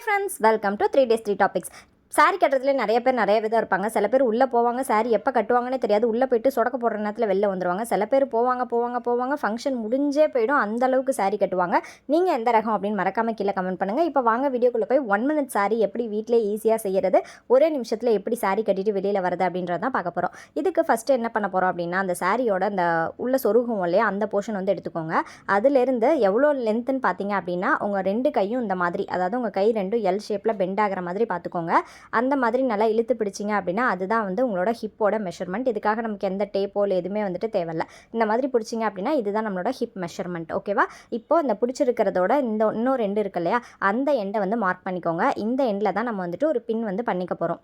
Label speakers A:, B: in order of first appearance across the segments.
A: hi friends welcome to three days three topics Sari கட்டுறதுல நிறைய பேர் நிறைய விதம் இருப்பாங்க. சில பேர் உள்ளே போவாங்க சாரி எப்போ கட்டுவாங்கன்னே தெரியாது. உள்ளே போயிட்டு சொடக்க போடுற நேரத்தில் வெளில வந்துடுவாங்க சில பேர் போவாங்க போவாங்க போவாங்க ஃபங்க்ஷன் முடிஞ்சே போயிடும். அந்த அளவுக்கு சாரி கட்டுவாங்க. நீங்கள் எந்த ரகம் அப்படின்னு மறக்காம கீழே கமெண்ட் பண்ணுங்கள் இப்போ வாங்க வீடியோக்குள்ளே போய் ஒன் மினிட் சாரி எப்படி வீட்டிலே ஈஸியாக செய்கிறது ஒரே நிமிஷத்தில் எப்படி சாரி கட்டிட்டு வெளியில் வருது அப்படின்றத தான் பார்க்க போகிறோம் இதுக்கு ஃபஸ்ட்டு என்ன பண்ண போகிறோம் அப்படின்னா அந்த சாரியோட அந்த உள்ள சொருகும் இல்லையா அந்த போர்ஷன் வந்து எடுத்துக்கோங்க. அதுலேருந்து எவ்வளோ லென்த்துன்னு பார்த்தீங்க அப்படின்னா உங்கள் ரெண்டு கையும் இந்த மாதிரி அதாவது உங்கள் கை ரெண்டும் எல் ஷேப்பில் பெண்ட் ஆகிற மாதிரி பார்த்துக்கோங்க. அந்த மாதிரி நல்லா இழுத்து பிடிச்சிங்க அப்படின்னா அதுதான் வந்து உங்களோட ஹிப்போட மெஷர்மெண்ட் இதுக்காக நமக்கு எந்த டேப்போ இல்லை எதுவுமே வந்துட்டு தேவையில்ல. இந்த மாதிரி பிடிச்சிங்க அப்படின்னா இதுதான் நம்மளோட ஹிப் மெஷர்மெண்ட் ஓகேவா இப்போ இந்த பிடிச்சிருக்கிறதோட இந்த இன்னும் ரெண்டு இருக்கு இல்லையா? அந்த எண்டை வந்து மார்க் பண்ணிக்கோங்க. இந்த எண்டில் தான் நம்ம வந்துட்டு ஒரு பின் வந்து பண்ணிக்க போகிறோம்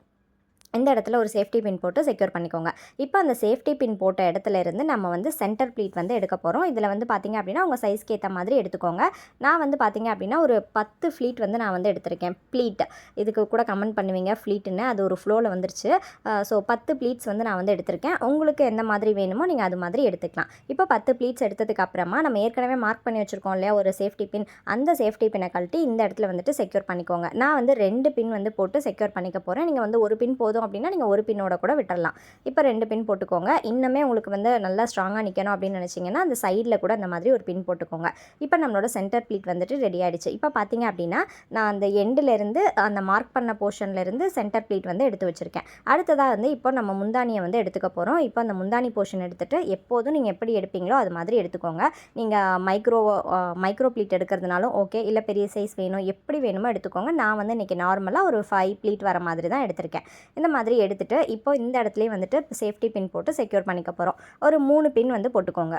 A: இந்த இடத்துல ஒரு சேஃப்டி பின் போட்டு செக்யூர் பண்ணிக்கோங்க. இப்போ அந்த சேஃப்டி பின் போட்ட இடத்துல இருந்து நம்ம வந்து சென்டர் ப்ளீட் வந்து எடுக்க போகிறோம் இதில் வந்து பார்த்திங்க அப்படின்னா உங்கள் சைஸ்க்கு ஏற்ற மாதிரி எடுத்துக்கோங்க. நான் வந்து பார்த்திங்க அப்படின்னா ஒரு பத்து ஃப்ளீட் வந்து நான் வந்து எடுத்திருக்கேன். ப்ளீட் இதுக்கு கூட கமெண்ட் பண்ணுவீங்க ஃப்ளீட்டுன்னு அது ஒரு ஃப்ளோவில் வந்துருச்சு. ஸோ பத்து ப்ளீட்ஸ் வந்து நான் வந்து எடுத்திருக்கேன். உங்களுக்கு எந்த மாதிரி வேணுமோ நீங்கள் அது மாதிரி எடுத்துக்கலாம். இப்போ பத்து ப்ளீட்ஸ் எடுத்ததுக்கு அப்புறமா நம்ம ஏற்கனவே மார்க் பண்ணி வச்சுருக்கோம் இல்லையா ஒரு சேஃப்டி பின் அந்த சேஃப்டி பின்னை கழட்டி இந்த இடத்துல வந்துட்டு செக்யூர் பண்ணிக்கோங்க. நான் வந்து ரெண்டு பின் வந்து போட்டு செக்யூர் பண்ணிக்க போகிறேன் நீங்கள் வந்து ஒரு பின் போதும் அப்படின்னா நீங்கள் ஒரு பின்னோட கூட விட்டுடலாம் இப்போ ரெண்டு பின் போட்டுக்கோங்க. இன்னுமே உங்களுக்கு வந்து நல்லா ஸ்ட்ராங்காக நிற்கணும் அப்படின்னு நினச்சிங்கன்னா அந்த சைடில் கூட அந்த மாதிரி ஒரு பின் போட்டுக்கோங்க. இப்போ நம்மளோட சென்டர் ப்ளீட் வந்துட்டு ரெடி ஆகிடுச்சு இப்போ பார்த்தீங்க அப்படின்னா நான் அந்த எண்டுலேருந்து அந்த மார்க் பண்ண போர்ஷன்லேருந்து சென்டர் ப்ளீட் வந்து எடுத்து வச்சுருக்கேன். அடுத்ததாக வந்து இப்போ நம்ம முந்தானியை வந்து எடுத்துக்க போகிறோம் இப்போ அந்த முந்தானி போர்ஷன் எடுத்துகிட்டு எப்போதும் நீங்கள் எப்படி எடுப்பீங்களோ அது மாதிரி எடுத்துக்கோங்க. நீங்கள் மைக்ரோ மைக்ரோ ப்ளீட் எடுக்கிறதுனாலும் ஓகே இல்லை பெரிய சைஸ் வேணும் எப்படி வேணுமோ எடுத்துக்கோங்க. நான் வந்து இன்றைக்கி நார்மலாக ஒரு ஃபைவ் ப்ளீட் வர மாதிரி தான் எடுத்திருக்கேன். இந்த மாதிரி எடுத்துகிட்டு இப்போ இந்த இடத்துலையும் வந்துட்டு சேஃப்டி பின் போட்டு செக்யூர் பண்ணிக்க போகிறோம் ஒரு மூணு பின் வந்து போட்டுக்கோங்க.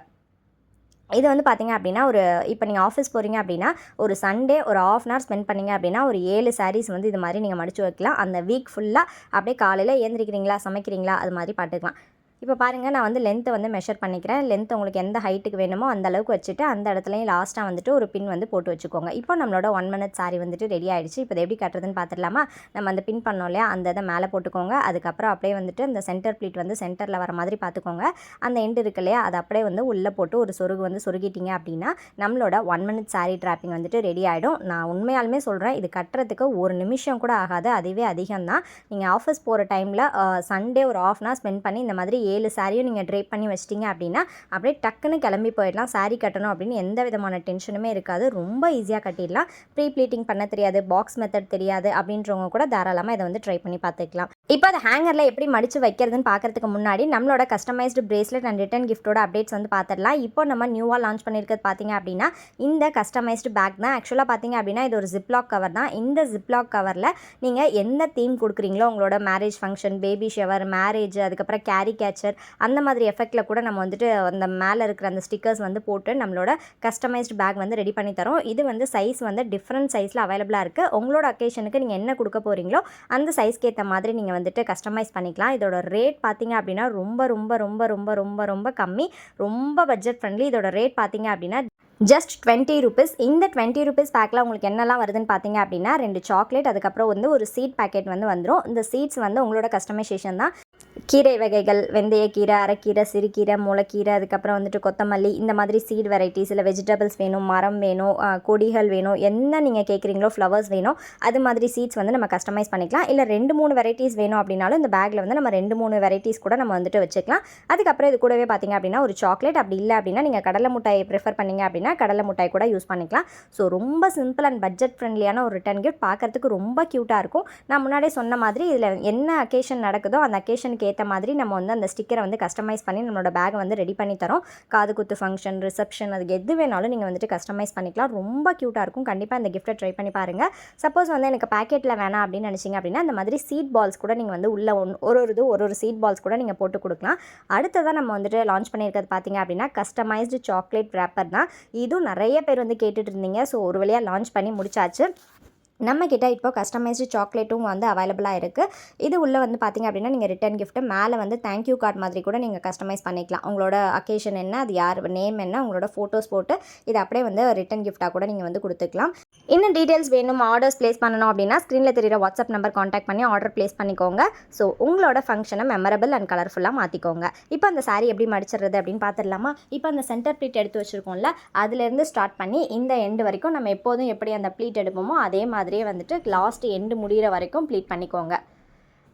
A: இது வந்து பார்த்தீங்க அப்படின்னா ஒரு இப்போ நீங்கள் ஆஃபீஸ் போகிறீங்க அப்படின்னா ஒரு சண்டே ஒரு ஆஃப் அன் ஹவர் ஸ்பெண்ட் பண்ணீங்க அப்படின்னா ஒரு ஏழு சாரீஸ் வந்து இது மாதிரி நீங்கள் மடிச்சு வைக்கலாம். அந்த வீக் ஃபுல்லாக அப்படியே காலையில் ஏந்திரிக்கிறீங்களா சமைக்கிறீங்களா அது மாதிரி பார்த்துக்கலாம் இப்போ பாருங்கள் நான் வந்து லென்த்தை வந்து மெஷர் பண்ணிக்கிறேன். லென்த் உங்களுக்கு எந்த ஹைட்டுக்கு வேணுமோ அந்த அளவுக்கு வச்சுட்டு அந்த இடத்துலையும் லாஸ்ட்டாக வந்துட்டு ஒரு பின் வந்து போட்டு வச்சுக்கோங்க. இப்போ நம்மளோட ஒன் மினிட் சாரி வந்துட்டு ரெடி ஆகிடுச்சு இப்போ எப்படி கட்டுறதுன்னு பார்த்துடலாமா? நம்ம அந்த பின் பண்ணோம் இல்லையா? அந்த இதை மேலே போட்டுக்கோங்க. அதுக்கப்புறம் அப்படியே வந்துட்டு அந்த சென்டர் ப்ளீட் வந்து சென்டரில் வர மாதிரி பார்த்துக்கோங்க. அந்த எண்டு இருக்கு இல்லையா? அதை அப்படியே வந்து உள்ளே போட்டு ஒரு சொருகு வந்து சொருகிட்டீங்க அப்படின்னா நம்மளோட ஒன் மினிட் சாரி ட்ராப்பிங் வந்துட்டு ரெடி ஆகிடும் நான் உண்மையாலுமே சொல்கிறேன் இது கட்டுறதுக்கு ஒரு நிமிஷம் கூட ஆகாது. அதுவே அதிகம் தான் நீங்கள் ஆஃபீஸ் போகிற டைமில் சண்டே ஒரு ஆஃப் அன் ஸ்பெண்ட் பண்ணி இந்த மாதிரி ஏழு சாரியும் நீங்கள் ட்ரேப் பண்ணி வச்சிட்டிங்க அப்படின்னா அப்படியே டக்குன்னு கிளம்பி போயிடலாம். சாரி கட்டணும் அப்படின்னு எந்த விதமான டென்ஷனுமே இருக்காது. ரொம்ப ஈஸியாக கட்டிடலாம். ப்ரீ ப்ளீட்டிங் பண்ண தெரியாது பாக்ஸ் மெத்தட் தெரியாது அப்படின்றவங்க கூட தாராளமாக இதை வந்து ட்ரை பண்ணி பார்த்துக்கலாம். இப்போ அது ஹேங்கரில் எப்படி மடித்து வைக்கிறதுன்னு பார்க்கறதுக்கு முன்னாடி நம்மளோட கஸ்டமைஸ்டு பிரேஸ்லெட் அண்ட் ரிட்டன் கிஃப்ட்டோட அப்டேட்ஸ் வந்து பார்த்துடலாம். இப்போ நம்ம நியூவாக லான்ச் பண்ணியிருக்கிறது பார்த்தீங்க அப்படின்னா இந்த கஸ்டமைஸ்டு பேக் தான். ஆக்சுவலாக பார்த்தீங்க அப்படின்னா இது ஒரு ஜிப்லாக் கவர் தான். இந்த ஜிப்லாக் கவரில் நீங்கள் எந்த தீம் கொடுக்குறீங்களோ உங்களோட marriage function baby shower marriage அதுக்கப்புறம் கேரி கேட்ச் டெம்பரேச்சர் அந்த மாதிரி எஃபெக்டில் கூட நம்ம வந்துட்டு அந்த மேலே இருக்கிற அந்த ஸ்டிக்கர்ஸ் வந்து போட்டு நம்மளோட கஸ்டமைஸ்டு பேக் வந்து ரெடி பண்ணி தரோம். இது வந்து சைஸ் வந்து டிஃப்ரெண்ட் சைஸில் அவைலபிளாக இருக்குது உங்களோட அக்கேஷனுக்கு நீங்கள் என்ன கொடுக்க போகிறீங்களோ அந்த சைஸ்க்கு ஏற்ற மாதிரி நீங்கள் வந்துட்டு கஸ்டமைஸ் பண்ணிக்கலாம். இதோட ரேட் பார்த்தீங்க அப்படின்னா ரொம்ப ரொம்ப ரொம்ப ரொம்ப ரொம்ப ரொம்ப கம்மி. ரொம்ப பட்ஜெட் ஃப்ரெண்ட்லி இதோட ரேட் பார்த்தீங்க அப்படின்னா ஜஸ்ட் டுவெண்ட்டி ருபீஸ் இந்த டுவெண்ட்டி ருபீஸ் பேக்கில் உங்களுக்கு என்னெல்லாம் வருதுன்னு பார்த்தீங்க அப்படின்னா ரெண்டு சாக்லேட் அதுக்கப்புறம் வந்து ஒரு சீட் பேக்கெட் வந்து வந்துடும் இந்த சீட்ஸ் வந்து உங்களோட கஸ்டமைசேஷன் தான். கீரை வகைகள் வெந்தயக்கீரை அரைக்கீரை சிறுகீரை முளைக்கீரை அதுக்கப்புறம் வந்துட்டு கொத்தமல்லி இந்த மாதிரி சீட் வெரைட்டிஸ் இல்லை வெஜிடபிள்ஸ் வேணும் மரம் வேணும் கொடிகள் வேணும் என்ன நீங்கள் கேட்குறீங்களோ ஃப்ளவர்ஸ் வேணும் அது மாதிரி சீட்ஸ் வந்து நம்ம கஸ்டமைஸ் பண்ணிக்கலாம். இல்லை ரெண்டு மூணு வெரைட்டிஸ் வேணும் அப்படின்னாலும் இந்த பேக்கில் வந்து நம்ம ரெண்டு மூணு வெரைட்டிஸ் கூட நம்ம வந்துட்டு வச்சுக்கலாம். அதுக்கப்புறம் இது கூடவே பார்த்தீங்க அப்படின்னா ஒரு சாக்லேட் அப்படி இல்லை அப்படின்னா நீங்கள் கடலை மிட்டாயை ப்ரிஃபர் பண்ணீங்க அப்படின்னா கடலை மிட்டாய் கூட யூஸ் பண்ணிக்கலாம். ஸோ ரொம்ப சிம்பிள் அண்ட் பட்ஜெட் ஃப்ரெண்ட்லியான ஒரு ரிட்டர்ன் கிஃப்ட் பார்க்குறதுக்கு ரொம்ப க்யூட்டாக இருக்கும். நான் முன்னாடியே சொன்ன மாதிரி இதில் என்ன அக்கேஷன் நடக்குதோ அந்த அக்கேஷனுக்கு ஏற்ற மாதிரி நம்ம வந்து அந்த ஸ்டிக்கரை வந்து கஸ்டமைஸ் பண்ணி நம்மளோட பேக்கை வந்து ரெடி பண்ணி தரோம். காது குத்து ஃபங்க்ஷன் ரிசப்ஷன் அதுக்கு எது வேணாலும் நீங்கள் வந்துட்டு கஸ்டமைஸ் பண்ணிக்கலாம். ரொம்ப க்யூட்டாக இருக்கும். கண்டிப்பாக இந்த கிஃப்ட்டை ட்ரை பண்ணி பாருங்கள் சப்போஸ் வந்து எனக்கு பேக்கெட்டில் வேணாம் அப்படின்னு நினச்சிங்க அப்படின்னா அந்த மாதிரி சீட் பால்ஸ் கூட நீங்கள் வந்து உள்ள ஒன் ஒரு ஒரு இது ஒரு ஒரு சீட் பால்ஸ் கூட நீங்கள் போட்டு கொடுக்கலாம். அடுத்ததாக நம்ம வந்துட்டு லான்ச் பண்ணியிருக்கிறது பார்த்தீங்க அப்படின்னா கஸ்டமைஸ்டு சாக்லேட் ரேப்பர் தான். இதுவும் நிறைய பேர் வந்து கேட்டுட்டு இருந்தீங்க. ஸோ ஒரு வழியாக லான்ச் பண்ணி முடிச்சாச்சு. நம்மக்கிட்ட இப்போ கஸ்டமைஸ்டு சாக்லேட்டும் வந்து அவைலபிளாக இருக்குது இது உள்ளே வந்து பார்த்திங்க அப்படின்னா நீங்கள் ரிட்டன் கிஃப்ட்டு மேலே வந்து தேங்க்யூ கார்டு மாதிரி கூட நீங்கள் கஸ்டமைஸ் பண்ணிக்கலாம். உங்களோட அக்கேஷன் என்ன அது யார் நேம் என்ன உங்களோட ஃபோட்டோஸ் போட்டு இது அப்படியே வந்து ரிட்டன் கிஃப்ட்டாக கூட நீங்கள் வந்து கொடுத்துக்கலாம். இன்னும் டீட்டெயில்ஸ் வேணும் ஆர்டர்ஸ் ப்ளேஸ் பண்ணணும் அப்படின்னா ஸ்க்ரீனில் தெரியிற வாட்ஸ்அப் நம்பர் காண்டாக்ட் பண்ணி ஆர்டர் ப்ளேஸ் பண்ணிக்கோங்க. ஸோ உங்களோட ஃபங்க்ஷனை மெமரபிள் அண்ட் கலர்ஃபுல்லாக மாற்றிக்கோங்க இப்போ அந்த சாரீ எப்படி மடிச்சிடுறது அப்படின்னு பார்த்துடலாமா இப்போ அந்த சென்டர் ப்ளீட் எடுத்து வச்சுருக்கோம்ல அதுலேருந்து ஸ்டார்ட் பண்ணி இந்த எண்டு வரைக்கும் நம்ம எப்போதும் எப்படி அந்த ப்ளீட் எடுப்போமோ அதே மாதிரி மாதிரியே வந்துட்டு லாஸ்ட் எண்டு முடிகிற வரைக்கும் ப்ளீட் பண்ணிக்கோங்க.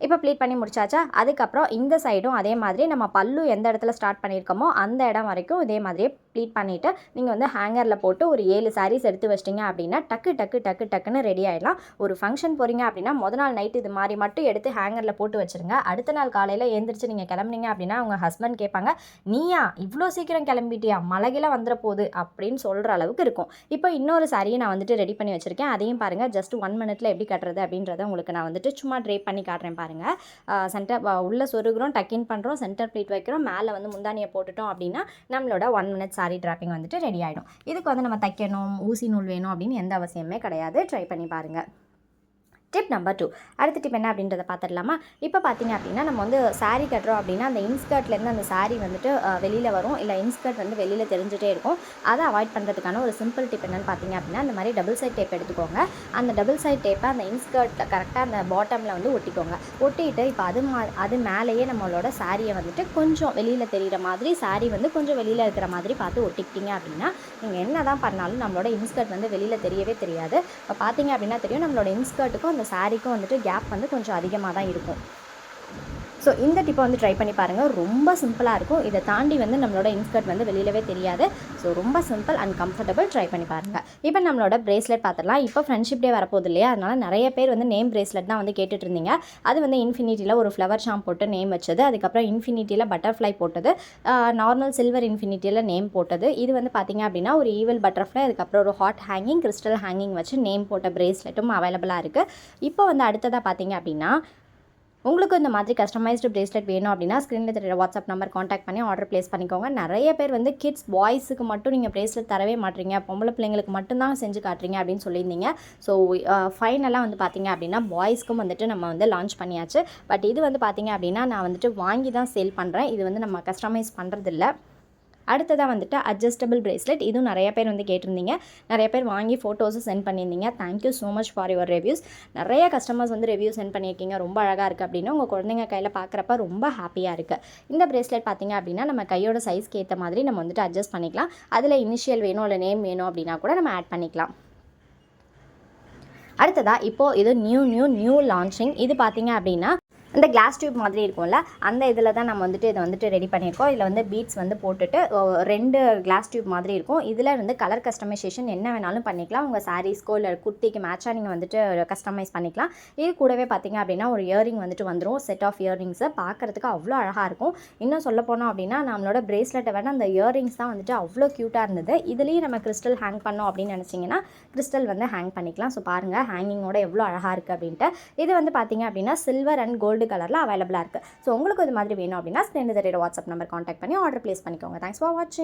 A: இப்போ ப்ளீட் பண்ணி முடிச்சாச்சா? அதுக்கப்புறம் இந்த சைடும் அதே மாதிரி நம்ம பல்லு எந்த இடத்துல ஸ்டார்ட் பண்ணியிருக்கோமோ அந்த இடம் வரைக்கும் இதே மாதிரியே ப்ளீட் பண்ணிவிட்டு நீங்கள் வந்து ஹேங்கரில் போட்டு ஒரு ஏழு சாரீஸ் எடுத்து வச்சிட்டிங்க அப்படின்னா டக்கு டக்கு டக்கு டக்குன்னு ரெடி ஆகிடலாம் ஒரு ஃபங்க்ஷன் போகிறீங்க அப்படின்னா முத நாள் நைட்டு இது மாதிரி மட்டும் எடுத்து ஹேங்கரில் போட்டு வச்சுருங்க. அடுத்த நாள் காலையில் எழுந்திரிச்சு நீங்கள் கிளம்புனீங்க அப்படின்னா உங்கள் ஹஸ்பண்ட் கேட்பாங்க நீயா இவ்வளோ சீக்கிரம் கிளம்பிட்டியா? மலகில வந்துட போகுது அப்படின்னு சொல்கிற அளவுக்கு இருக்கும். இப்போ இன்னொரு சாரியை நான் வந்துட்டு ரெடி பண்ணி வச்சுருக்கேன். அதையும் பாருங்கள் ஜஸ்ட் ஒன் மினிட்ல எப்படி கட்டுறது அப்படின்றத உங்களுக்கு நான் வந்துட்டு சும்மா ட்ரை பண்ணி காட்டுறேன் பாருங்கள் சென்டர் உள்ளே சொருகிறோம் டக்கின் பண்ணுறோம் சென்டர் ப்ளீட் வைக்கிறோம் மேலே வந்து முந்தானியை போட்டுட்டோம் அப்படின்னா நம்மளோட ஒன் மினிட்ஸ் சாரி ட்ராப்பிங் வந்துட்டு ரெடி ஆகிடும் இதுக்கு வந்து நம்ம தைக்கணும் ஊசி நூல் வேணும் அப்படின்னு எந்த அவசியமே கிடையாது. ட்ரை பண்ணி பாருங்கள் டிப் நம்பர் டூ அடுத்த டிப் என்ன அப்படின்றத பார்த்துடலாமா? இப்போ பார்த்தீங்க அப்படின்னா நம்ம வந்து சாரீ கட்டுறோம் அப்படின்னா அந்த இன்ஸ்கர்ட்லேருந்து அந்த சாரீ வந்துட்டு வெளியில் வரும். இல்லை இன்ஸ்கர்ட் வந்து வெளியில் தெரிஞ்சுட்டே இருக்கும். அதை அவாய்ட் பண்ணுறதுக்கான ஒரு சிம்பிள் டிப் என்னென்னு பார்த்தீங்க அப்படின்னா அந்த மாதிரி டபுள் சைட் டேப் எடுத்துக்கோங்க. அந்த டபுள் சைட் டேப்பை அந்த இன்ஸ்கர்ட்டில் கரெக்டாக அந்த பாட்டமில் வந்து ஒட்டிக்கோங்க. ஒட்டிட்டு இப்போ அது மா அது மேலேயே நம்மளோட சாரியை வந்துட்டு கொஞ்சம் வெளியில் தெரிகிற மாதிரி சாரீ வந்து கொஞ்சம் வெளியில் இருக்கிற மாதிரி பார்த்து ஒட்டிக்கிட்டீங்க அப்படின்னா நீங்கள் என்ன தான் பண்ணாலும் நம்மளோட இன்ஸ்கர்ட் வந்து வெளியில் தெரியவே தெரியாது. இப்போ பார்த்தீங்க அப்படின்னா தெரியும். நம்மளோட இன்ஸ்கர்ட்டுக்கும் அந்த சாரீக்கும் வந்துட்டு கேப் வந்து கொஞ்சம் அதிகமாக தான் இருக்கும். ஸோ இந்த டிப்பை வந்து ட்ரை பண்ணி பாருங்கள் ரொம்ப சிம்பிளாக இருக்கும். இதை தாண்டி வந்து நம்மளோட இன்ஸ்கர்ட் வந்து வெளியிலவே தெரியாது. ஸோ ரொம்ப சிம்பிள் அண்ட் கம்ஃபர்டபுள் ட்ரை பண்ணி பாருங்கள் இப்போ நம்மளோட பிரேஸ்லெட் பார்த்துடலாம். இப்போ ஃப்ரெண்ட்ஷிப் டே வரப்போகுது இல்லையா? அதனால் நிறைய பேர் வந்து நேம் பிரேஸ்லெட் தான் வந்து கேட்டுட்டு இருந்தீங்க. அது வந்து இன்ஃபினிட்டியில் ஒரு ஃப்ளவர் ஷாம் போட்டு நேம் வச்சது. அதுக்கப்புறம் இன்ஃபினிட்டியில் பட்டர்ஃப்ளை போட்டது. நார்மல் சில்வர் இன்ஃபினிட்டியில் நேம் போட்டது. இது வந்து பார்த்தீங்க அப்படின்னா ஒரு ஈவல் பட்டர்ஃப்ளை அதுக்கப்புறம் ஒரு ஹாட் ஹேங்கிங் கிறிஸ்டல் ஹேங்கிங் வச்சு நேம் போட்ட பிரேஸ்லெட்டும் அவைலபிளாக இருக்குது இப்போ வந்து அடுத்ததாக பார்த்தீங்க அப்படின்னா உங்களுக்கு இந்த மாதிரி கஸ்டமைஸ்டு ப்ரேஸ்லெட் வேணும் அப்படின்னா ஸ்க்ரீனில் தெரியுற வாட்ஸ்அப் நம்பர் காண்டாக்ட் பண்ணி ஆர்டர் ப்ளேஸ் பண்ணிக்கோங்க. நிறைய பேர் வந்து கிட்ஸ் பாய்ஸுக்கு மட்டும் நீங்கள் ப்ரேஸ்லெட் தரவே மாட்டீங்க. பொம்பளை பிள்ளைங்களுக்கு மட்டும்தான் செஞ்சு காட்டுறீங்க அப்படின்னு சொல்லியிருந்தீங்க. ஸோ ஃபைனலாக வந்து பார்த்தீங்க அப்படின்னா பாய்ஸ்க்கும் வந்துட்டு நம்ம வந்து லான்ச் பண்ணியாச்சு. பட் இது வந்து பார்த்தீங்க அப்படின்னா நான் வந்துட்டு வாங்கி தான் சேல் பண்ணுறேன் இது வந்து நம்ம கஸ்டமைஸ் பண்ணுறதில்ல அடுத்ததாக வந்துட்டு அட்ஜஸ்டபிள் ப்ரேஸ்லெட் இதுவும் நிறைய பேர் வந்து கேட்டிருந்தீங்க. நிறைய பேர் வாங்கி ஃபோட்டோஸும் சென்ட் பண்ணியிருந்தீங்க. Thank you so much for your reviews நிறைய கஸ்டமர்ஸ் வந்து ரிவ்யூ சென்ட் பண்ணியிருக்கீங்க. ரொம்ப அழகாக இருக்குது அப்படின்னு உங்கள் குழந்தைங்க கையில் பார்க்குறப்ப ரொம்ப ஹாப்பியாக இருக்குது இந்த ப்ரேஸ்லெட் பார்த்தீங்க அப்படின்னா நம்ம கையோட சைஸ்க்கு ஏற்ற மாதிரி நம்ம வந்துட்டு அட்ஜஸ்ட் பண்ணிக்கலாம். அதில் இனிஷியல் வேணும் இல்லை நேம் வேணும் அப்படின்னா கூட நம்ம ஆட் பண்ணிக்கலாம். அடுத்ததாக இப்போது இது நியூ நியூ நியூ லான்ச்சிங் இது பார்த்தீங்க அப்படின்னா இந்த கிளாஸ் டியூப் மாதிரி இருக்கும்ல அந்த இதில் தான் நம்ம வந்துட்டு இதை வந்துட்டு ரெடி பண்ணியிருக்கோம். இதில் வந்து பீட்ஸ் வந்து போட்டுட்டு ஓ, ரெண்டு கிளாஸ் டியூப் மாதிரி இருக்கும். இதில் வந்து கலர் கஸ்டமைசேஷன் என்ன வேணாலும் பண்ணிக்கலாம். உங்கள் சாரீஸ்க்கோ இல்லை குர்த்திக்கு மேட்சாக நீங்கள் வந்துட்டு கஸ்டமைஸ் பண்ணிக்கலாம். இது கூடவே பார்த்தீங்க அப்படின்னா ஒரு இயரிங் வந்துட்டு வந்துடும் செட் ஆஃப் இயரிங்ஸை பார்க்குறதுக்கு அவ்வளோ அழகாக இருக்கும். இன்னும் சொல்ல போனோம் அப்படின்னா நம்மளோட பிரேஸ்லெட்டை வேணால் அந்த இயரிங்ஸ் தான் வந்துட்டு அவ்வளோ க்யூட்டாக இருந்தது. இதுலேயும் நம்ம கிறிஸ்டல் ஹேங் பண்ணோம் அப்படின்னு நினச்சிங்கன்னா கிறிஸ்டல் வந்து ஹேங் பண்ணிக்கலாம். ஸோ பாருங்கள் ஹேங்கிங்கோட எவ்வளோ அழகாக இருக்குது அப்படின்ட்டு. இது வந்து பார்த்தீங்க அப்படின்னா சில்வர் அண்ட் கோல்டு கலரில் அவைலபிளாக இருக்குது ஸோ உங்களுக்கு இது மாதிரி வேணும் அப்படின்னா ஸ்க்ரீன் வாட்ஸ்அப் நம்பர் காண்டாக்ட் பண்ணி ஆர்டர் ப்ளேஸ் பண்ணிக்கோங்க. தேங்க்ஸ் ஃபார் வாட்சிங்